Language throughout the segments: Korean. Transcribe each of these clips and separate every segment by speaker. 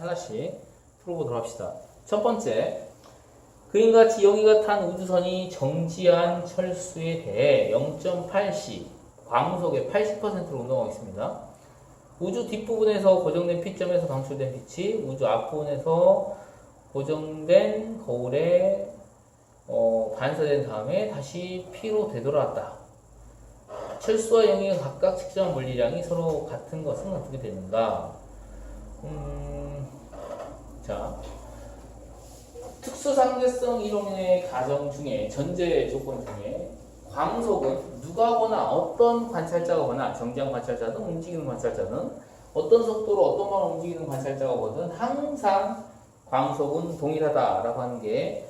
Speaker 1: 하나씩 풀어보도록 합시다. 첫 번째, 그림같이 여기가 탄 우주선이 정지한 철수에 대해 0.8c 광속의 80%로 운동하고 있습니다. 우주 뒷부분에서 고정된 P점에서 방출된 빛이 우주 앞부분에서 고정된 거울에 어, 반사된 다음에 다시 P로 되돌아왔다. 철수와 영역의 각각 측정한 물리량이 서로 같은 것은 어떻게 되는가? 음, 자, 특수상대성 이론의 가정 중에 전제 조건 중에 광속은 누가 거나 어떤 관찰자가 거나 정지한 관찰자든 움직이는 관찰자든 어떤 속도로 어떤 방향으로 움직이는 관찰자가 거든 항상 광속은 동일하다라고 하는 게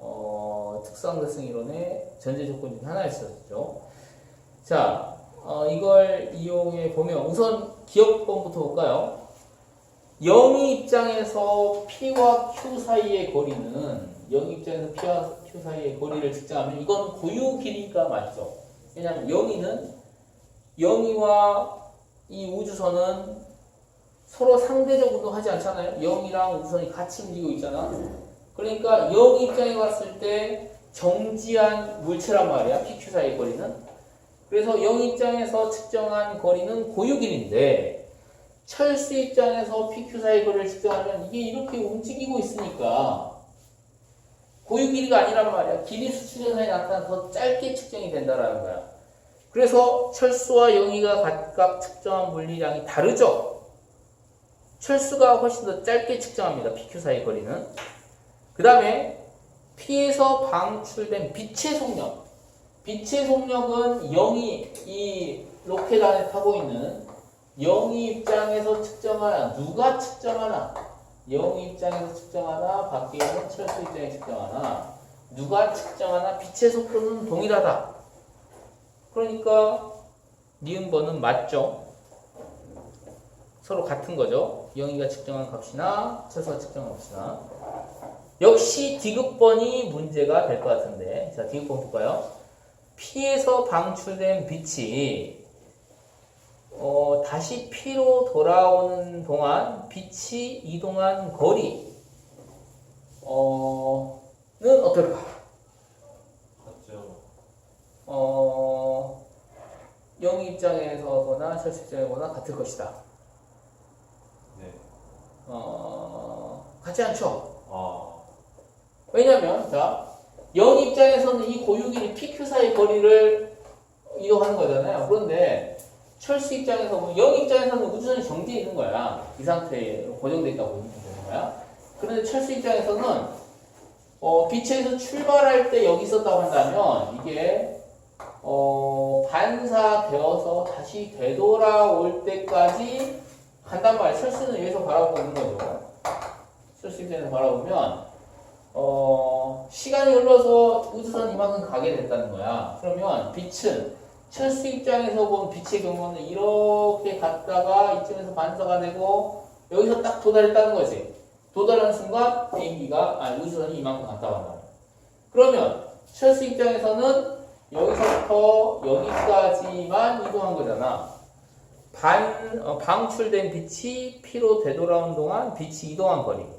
Speaker 1: 어, 특수상대성 이론의 전제 조건 중 하나였었죠. 자, 어, 이걸 이용해 보면 우선 기억법부터 볼까요? 0이 입장에서 P와 Q 사이의 거리는 0 입장에서 P와 Q 사이의 거리를 측정하면 이건 고유 길이가 맞죠. 왜냐하면 0이는 0이와 이 우주선은 서로 상대적 운동하지 않잖아요. 0이랑 우주선이 같이 움직이고 있잖아. 그러니까 0 입장에 봤을 때 정지한 물체란 말이야. PQ 사이의 거리는. 그래서 0 입장에서 측정한 거리는 고유 길인데 철수 입장에서 PQ 사이 거리를 측정하면 이게 이렇게 움직이고 있으니까 고유 길이가 아니란 말이야. 길이 수축 현상이 나타나 더 짧게 측정이 된다라는 거야. 그래서 철수와 영희가 각각 측정한 물리량이 다르죠. 철수가 훨씬 더 짧게 측정합니다. PQ 사이 거리는. 그 다음에 P에서 방출된 빛의 속력. 빛의 속력은 0이 이 로켓 안에 타고 있는 0이 입장에서 측정하나 누가 측정하나 0 입장에서 측정하나 밖에 있는 철수 입장에 측정하나 누가 측정하나 빛의 속도는 동일하다. 그러니까 니은번은 맞죠. 서로 같은 거죠. 0이가 측정한 값이나 철수가 측정한 값이나 역시 디귿번이 문제가 될 것 같은데 자 디귿번 볼까요? P에서 방출된 빛이 어, 다시 P로 돌아오는 동안 빛이 이동한 거리 어, 는 어떨까?
Speaker 2: 맞죠.
Speaker 1: 어, 0 입장에서거나 철수 입장에거나 같을 것이다.
Speaker 2: 네.
Speaker 1: 어, 같지 않죠?
Speaker 2: 아,
Speaker 1: 왜냐면 자, 0 입장에서는 이 고유길이 PQ 사이 거리를 이동하는 거잖아요. 그런데 철수 입장에서 보면 0 입장에서는 우주선이 정지해 있는 거야. 이 상태에 고정돼 있다고 보면 되는 거야. 그런데 철수 입장에서는 어, 빛에서 출발할 때 여기 있었다고 한다면 이게 어, 반사되어서 다시 되돌아올 때까지 간단 말이야. 철수는 여기서 바라보고 있는 거죠. 철수 입장에서 바라보면 어, 시간이 흘러서 우주선 이 만큼 가게 됐다는 거야. 그러면 빛은 철수 입장에서 본 빛의 경우는 이렇게 갔다가 이쯤에서 반사가 되고 여기서 딱 도달했다는 거지. 도달하는 순간 비행기가 아니 우주선이 이만큼 갔다 간다. 그러면 철수 입장에서는 여기서부터 여기까지만 이동한 거잖아. 반 어, 방출된 빛이 P로 되돌아온 동안 빛이 이동한 거리.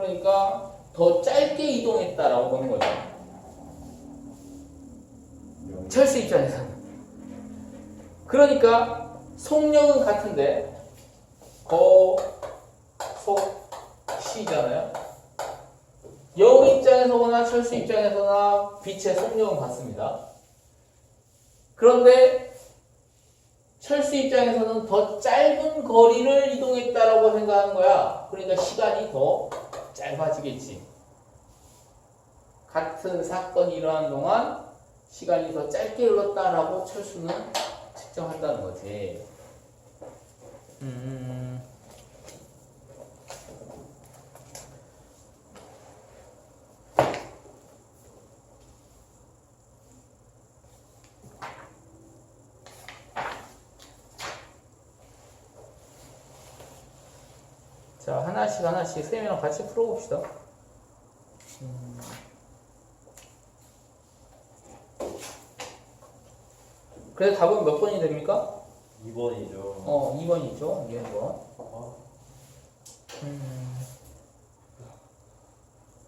Speaker 1: 그러니까 더 짧게 이동했다라고 보는 거죠. 철수 입장에서는. 그러니까 속력은 같은데 거, 속, 시잖아요. 영 입장에서거나 철수 입장에서나 빛의 속력은 같습니다. 그런데 철수 입장에서는 더 짧은 거리를 이동했다라고 생각하는 거야. 그러니까 시간이 더 짧아지겠지. 같은 사건이 일어난 동안 시간이 더 짧게 흘렀다라고 철수는 측정한다는 거지. 음. 자, 하나씩 하나씩 쌤이랑 같이 풀어봅시다. 음. 그래서 답은 몇 번이 됩니까?
Speaker 2: 2번이죠.
Speaker 1: 어, 2번이죠. 2번.
Speaker 2: 아,
Speaker 1: 음.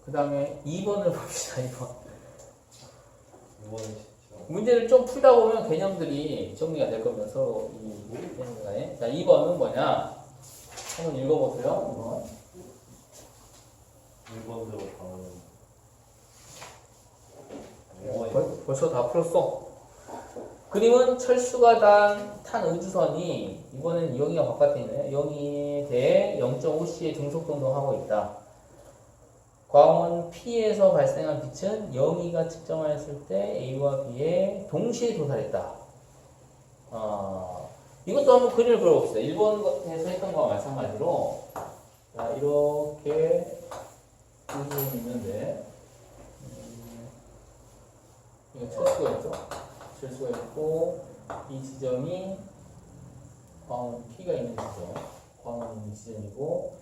Speaker 1: 그 다음에 2번을 봅시다, 2번.
Speaker 2: 2번이 쉽죠.
Speaker 1: 문제를 좀 풀다 보면 개념들이 정리가 될. 서로 이 개념 간에. 자, 2번은 뭐냐? 한번 읽어보세요.
Speaker 2: 1번대로 가면
Speaker 1: 네,
Speaker 2: 5번이
Speaker 1: 벌, 벌써 다 풀었어. 그림은 철수가 단, 탄 우주선이 이번엔 0이가 바깥에 있네. 0에 대해 0.5C의 등속 동동하고 있다. 광원 P에서 발생한 빛은 0이가 측정하였을 때 A와 B에 동시에 도달했다. 어, 이것도 한번 그림을 그려봅시다. 1번에서 했던 거와 마찬가지로 자, 이렇게 우주선이 있는데 음, 이거 철수가 있죠? 철수가 있고 이 지점이 광원 P가 있는 지점, 광원 있는 지점이고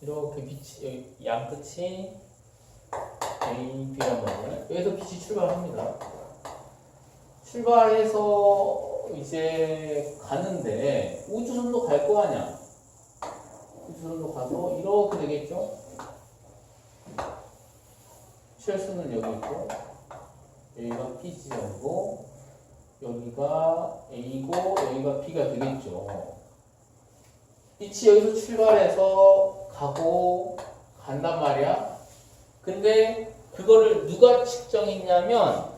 Speaker 1: 이렇게 빛이 여기 양 끝이 A, B란 말이에요. 여기서 빛이 출발합니다. 출발해서 이제 가는데 우주선도 갈 거 아니야. 우주선도 가서 이렇게 되겠죠? 철수는 여기 있고 여기가 P 지점이고 여기가 A고 여기가 B가 되겠죠. 빛이 여기서 출발해서 가고 간단 말이야. 근데 그거를 누가 측정했냐면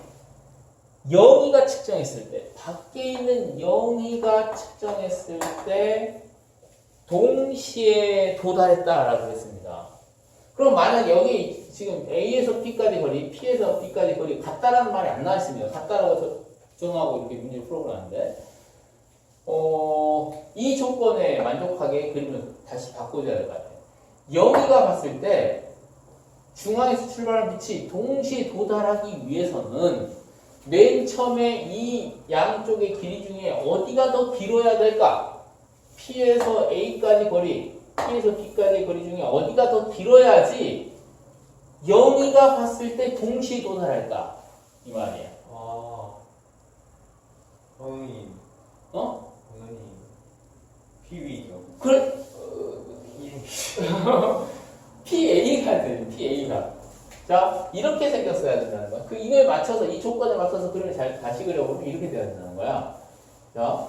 Speaker 1: 영희가 측정했을 때 밖에 있는 영희가 측정했을 때 동시에 도달했다라고 했습니다. 그럼 만약 여기 지금 A에서 B까지 거리, P에서 B까지 거리 같다라는 말이 안 나왔습니다. 같다라고 정하고 이렇게 문제를 풀어보는데 어, 이 조건에 만족하게 그림을 다시 바꿔줘야 될 것 같아요. 영희가 봤을 때 중앙에서 출발한 빛이 동시에 도달하기 위해서는 맨 처음에 이 양쪽의 길이 중에 어디가 더 길어야 될까? P에서 A까지 거리, P에서 B까지 거리 중에 어디가 더 길어야지 영희가 봤을 때 동시에 도달할까? 이 말이야.
Speaker 2: 아 당연히
Speaker 1: 어?
Speaker 2: 당연히 PV죠.
Speaker 1: 그래, PA가 돼, PA가. 자, 이렇게 생겼어야 된다는 거야. 그 이거에 맞춰서, 이 조건에 맞춰서 그림을 잘 다시 그려보면 이렇게 돼야 된다는 거야. 자,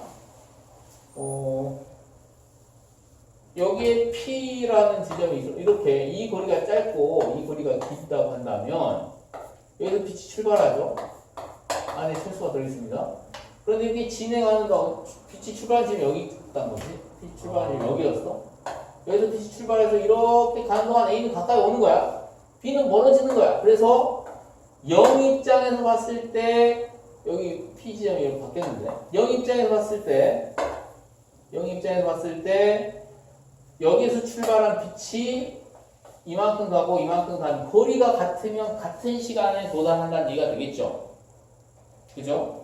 Speaker 1: 어, 여기에 P라는 지점이. 이렇게 이 거리가 짧고 이 거리가 길다고 한다면 여기서 빛이 출발하죠. 안에 철수가 들어있습니다. 그런데 이게 진행하는 거 빛이 출발한 지점이 여기 있다는 거지. 빛이 출발한 지점이 여기였어. 여기서 빛이 출발해서 이렇게 가는 동안 A는 가까이 오는 거야. B는 멀어지는 거야. 그래서 0 입장에서 봤을 때 여기 P 지점이 이렇게 바뀌었는데 0 입장에서 봤을 때 0 입장에서 봤을 때 여기에서 출발한 빛이 이만큼 가고 이만큼 가는 거리가 같으면 같은 시간에 도달한다는 얘기가 되겠죠. 그죠?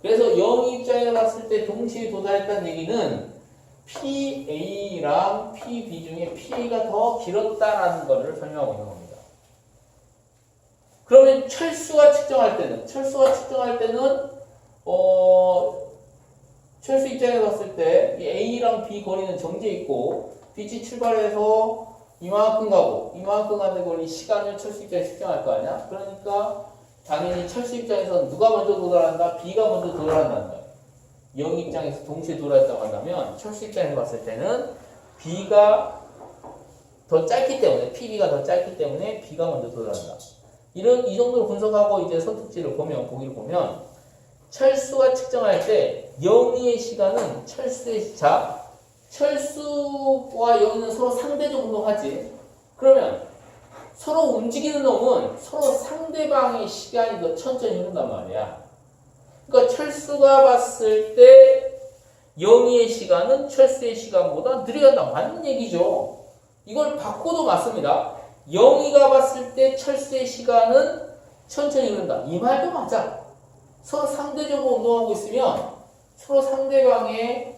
Speaker 1: 그래서 0 입장에서 봤을 때 동시에 도달했다는 얘기는 PA랑 PB 중에 PA가 더 길었다라는 것을 설명하고 있는 겁니다. 그러면 철수가 측정할 때는 철수가 측정할 때는 어 철수 입장에 봤을 때이 A랑 B 거리는 정제 있고 빛이 출발해서 이만큼 가고 이만큼 가는 거리 시간을 철수 입장에 측정할 거 아니야? 그러니까 당연히 철수 입장에서 누가 먼저 도달한다? B가 먼저 도달한다는 거야. 0 입장에서 동시에 도달했다고 한다면 철수 입장에서 봤을 때는 B가 더 짧기 때문에 PB가 더 짧기 때문에 B가 먼저 도달한다. 이런 이 정도로 분석하고 이제 선택지를 보면 보기를 보면 철수가 측정할 때 영희의 시간은 철수의 시- 자 철수와 영희는 서로 상대적 운동하지. 그러면 서로 움직이는 놈은 서로 상대방의 시간이 더 천천히 흐른단 말이야. 그러니까 철수가 봤을 때 영희의 시간은 철수의 시간보다 느려간다. 맞는 얘기죠. 이걸 바꿔도 맞습니다. 영희가 봤을 때 철수의 시간은 천천히 흐른다. 이 말도 맞아. 서로 상대적으로 운동하고 있으면 서로 상대방의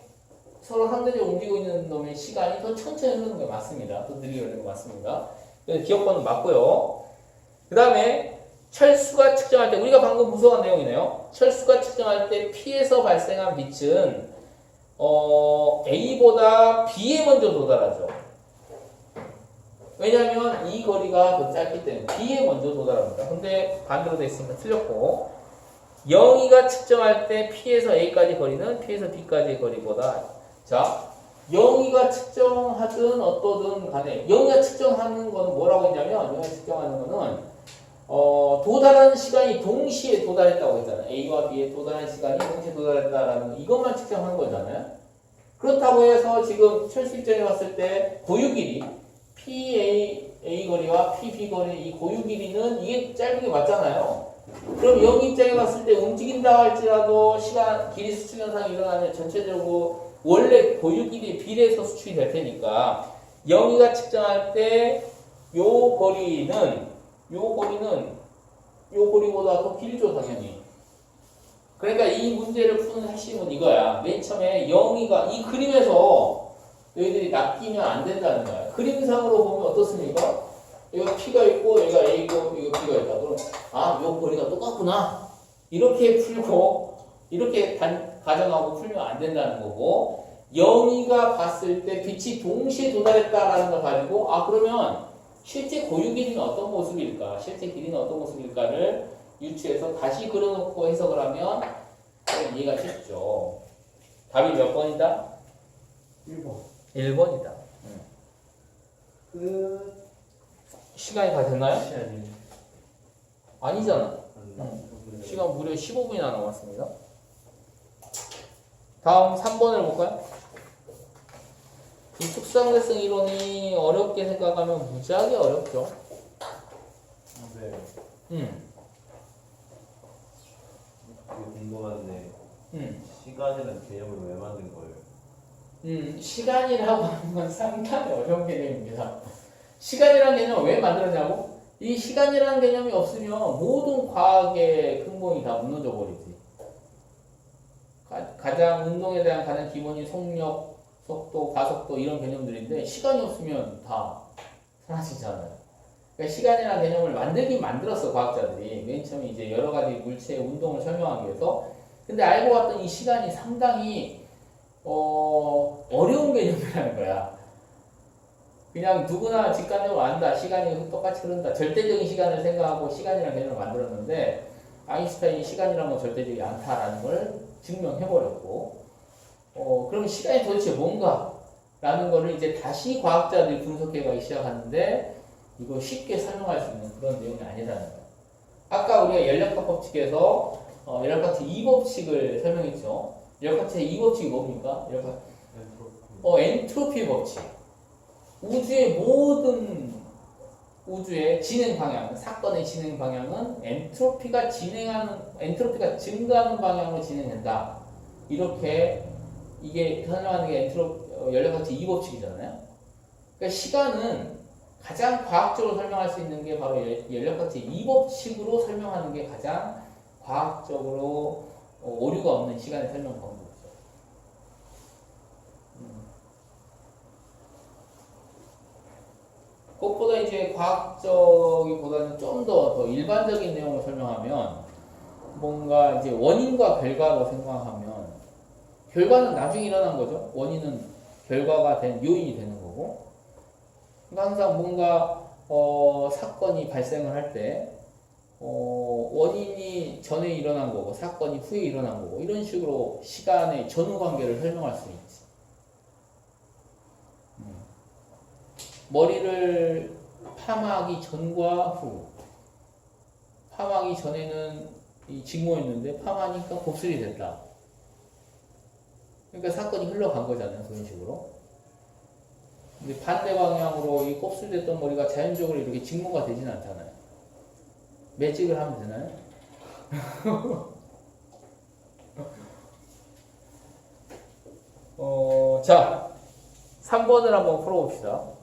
Speaker 1: 서로 상대적으로 움직이고 있는 놈의 시간이 더 천천히 흐르는 게 맞습니다. 더 느리게 흐르는 게 맞습니다. 그래서 기억번은 맞고요. 그 다음에 철수가 측정할 때 우리가 방금 분석한 내용이네요. 철수가 측정할 때 P에서 발생한 빛은 어, A보다 B에 먼저 도달하죠. 왜냐하면 이 거리가 더 짧기 때문에 B에 먼저 도달합니다. 근데 반대로 돼 있으면 틀렸고 영희가 측정할 때 P에서 A까지 거리는 P에서 B까지의 거리보다 자 영희가 측정하든 어떠든 간에 영희가 측정하는 거는 뭐라고 했냐면 영희가 측정하는 거는 어, 도달하는 시간이 동시에 도달했다고 했잖아요. A와 B에 도달하는 시간이 동시에 도달했다라는 거, 이것만 측정하는 거잖아요. 그렇다고 해서 지금 입장에 봤을 때 고유 길이 PA A 거리와 PB 거리 이 고유 길이는 이게 짧은 게 맞잖아요. 그럼 영 입장에 봤을 때 움직인다 할지라도 시간 길이 수축 현상이 일어나면 전체적으로 원래 고유 길이에 비례해서 수축이 될 테니까 영이가 측정할 때 요 거리는 요 거리는 요 거리보다 더 길죠 당연히. 그러니까 이 문제를 푸는 핵심은 이거야. 맨 처음에 영이가 이 그림에서 너희들이 낚이면 안 된다는 거야. 그림상으로 보면 어떻습니까? 여기가 P가 있고 여기가 A고 이거 B가 있다. 그럼 아, 요 거리가 똑같구나. 이렇게 풀고 이렇게 단, 가정하고 풀면 안 된다는 거고 영희가 봤을 때 빛이 동시에 도달했다라는 걸 가지고 아 그러면 실제 고유 길이는 어떤 모습일까? 실제 길이는 어떤 모습일까를 유추해서 다시 그려놓고 해석을 하면 좀 이해가 쉽죠. 답이 몇 번이다?
Speaker 2: 1번
Speaker 1: 1번이다.
Speaker 2: 끝
Speaker 1: 시간이 다 됐나요?
Speaker 2: 시간이
Speaker 1: 아니잖아.
Speaker 2: 안
Speaker 1: 시간 무려 15분이나 남았습니다. 다음 3번을 볼까요? 이 특성대성 이론이 어렵게 생각하면 무지하게 어렵죠.
Speaker 2: 네
Speaker 1: 음,
Speaker 2: 이게 궁금한데
Speaker 1: 음,
Speaker 2: 시간이라는 개념을 왜 만든 거예요?
Speaker 1: 음, 시간이라고 하는 건 상당히 어려운 개념입니다. 시간이라는 개념을 왜 만들었냐고? 이 시간이라는 개념이 없으면 모든 과학의 근본이 다 무너져 버리지. 가, 가장 운동에 대한 가장 기본이 속력, 속도, 가속도 이런 개념들인데 시간이 없으면 다 사라지잖아요. 그러니까 시간이라는 개념을 만들긴 만들었어 과학자들이 맨 처음에 이제 여러 가지 물체의 운동을 설명하기 위해서. 근데 알고 봤더니 이 시간이 상당히 어, 어려운 개념이라는 거야. 그냥 누구나 직관적으로 안다. 시간이 똑같이 흐른다. 절대적인 시간을 생각하고 시간이라는 개념을 만들었는데 아인슈타인이 시간이라는 건 절대적이지 않다라는 걸 증명해버렸고 어, 그럼 시간이 도대체 뭔가? 라는 거를 이제 다시 과학자들이 분석해가기 시작하는데 이거 쉽게 설명할 수 있는 그런 내용이 아니라는 거야. 아까 우리가 연력학 법칙에서 어, 연력학칙 2법칙을 설명했죠. 연력학칙 2법칙이 뭡니까? 연력학 어, 엔트로피 법칙. 우주의 모든 우주의 진행 방향, 사건의 진행 방향은 엔트로피가 진행하는 엔트로피가 증가하는 방향으로 진행된다. 이렇게 이게 설명하는 게 엔트로 어, 연력학칙 2법칙이잖아요. 그러니까 시간은 가장 과학적으로 설명할 수 있는 게 바로 연- 연력학칙 2법칙으로 설명하는 게 가장 과학적으로 어, 오류가 없는 시간의 설명 방법이죠. 그것보다 이제 과학적이보다는 좀 더 더 일반적인 내용을 설명하면 뭔가 이제 원인과 결과로 생각하면 결과는 나중에 일어난 거죠. 원인은 결과가 된 요인이 되는 거고. 그러니까 항상 뭔가 어, 사건이 발생을 할때 어, 원인이 전에 일어난 거고 사건이 후에 일어난 거고 이런 식으로 시간의 전후 관계를 설명할 수 있지. 음. 머리를 파마하기 전과 후. 파마하기 전에는 이 직모였는데 파마하니까 곱슬이 됐다. 그러니까 사건이 흘러간 거잖아요. 그런 식으로. 근데 반대 방향으로 이 곱슬됐던 머리가 자연적으로 이렇게 직모가 되진 않잖아요. 매직을 하면 되나요? 어, 자, 3번을 한번 풀어봅시다.